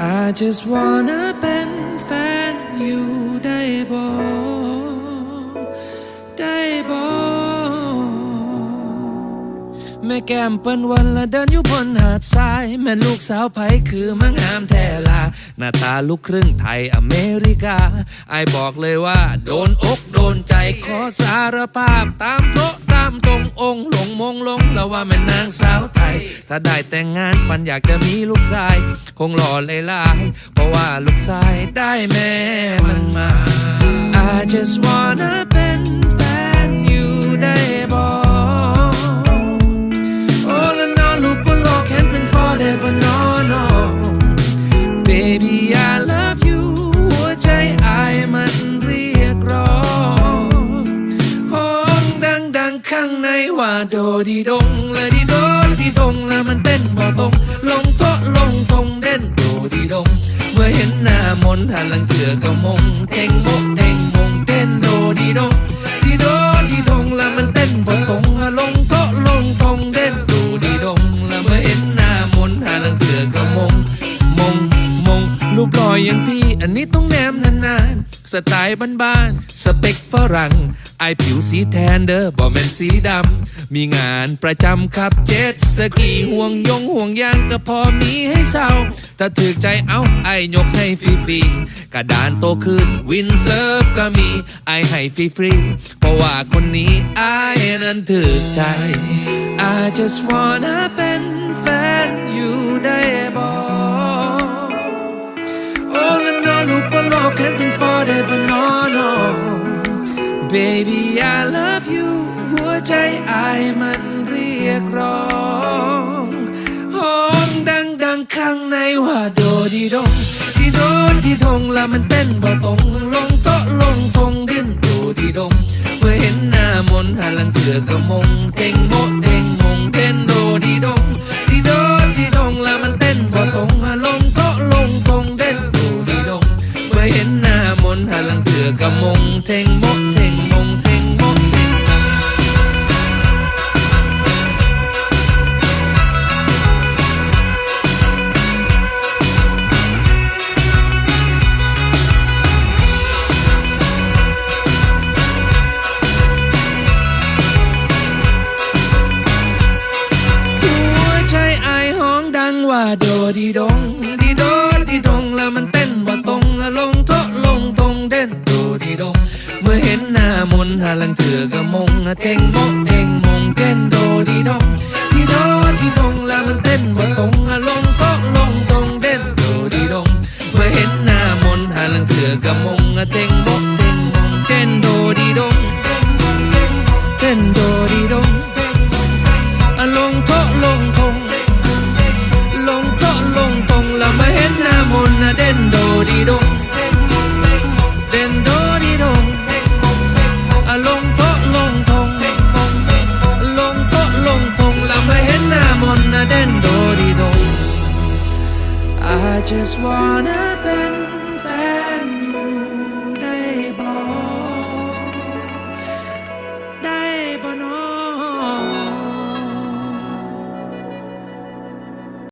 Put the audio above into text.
I just wanna เป็นแฟนอยู่ได้บ่ได้บ่แม่แก้มเปิ้นวันละเดินอยู่บนหาดทราย แม่ลูกสาวไผคือมางามแท้ลาหน้าตาลูกครึ่งไทยอเมริกาไอบอกเลยว่า โดนอกโดนใจขอสารภาพตามโต๊ะามตรงองค์หลงมงลงแล้วว่าแม่นางสาวไทย ถ้าได้แต่งงานฝันอยากจะมีลูกชาย คงหล่อเลยลาย เพราะว่าลูกชายได้แม่มันมา I just wanna ว่าโดดีดงและดีโดดีดงแล้วมันเต้นบ่ตรงลงโตลงทงเด่นโดดีดง เมื่อเห็นหน้ามนหันหลังเถื่อก็มงเท่งโมกเท่งมงเต้นโดดีดงดีโดดีดงแล้วมันเต้นบ่ตรงลงโตลงทงเด่นโดดีดงแล้วเมื่อเห็นหน้ามนหันหลังเถื่อก็มงมงมงรูปหล่ออย่างพี่อันนี้ต้องแนมนานๆ สไตล์บ้านๆสเปคฝรั่งไอผิวสีแทนเด้อบ่แมนสีดำ มีงานประจำขับเจ็ตสกีห่วงยงห่วงยางก็พอมีให้เศร้าถ้าถือใจเอาไอยกให้ฟรีๆกระดานโตขึ้นวินเซิร์ฟก็มีไอให้ฟรีๆเพราะว่าคนนี้ไอนั้นถือใจ I just wanna เป็นแฟนอยู่ it, but no, no Baby I love you หัวใจไอ้มันเรียกร้องห้องดังดังข้างในว่าโดดีดงดีโดดีดงแล้วมันเต้นบ่ตรงลงโตลงทง ลังเถื่อก็มงเท่งโมะเท่งมงเท่งโมะเท่งหัวใจไอายห้องดังว่าโดดีดง เทงโมกเทงมงเต้นโดดีดงดีโดดีดงแล้วมันเต้นบ่ตรงอะลงก็ลงตรงเด่นโดดีดงเมื่อเห็นหน้ามนหาลังเถื่อกะมงอะเทงโมกเทงมงเต้นโดดีดงเต้นโดดีดงลงอะลงทงลงโต๊ะลงทง I just wanna bend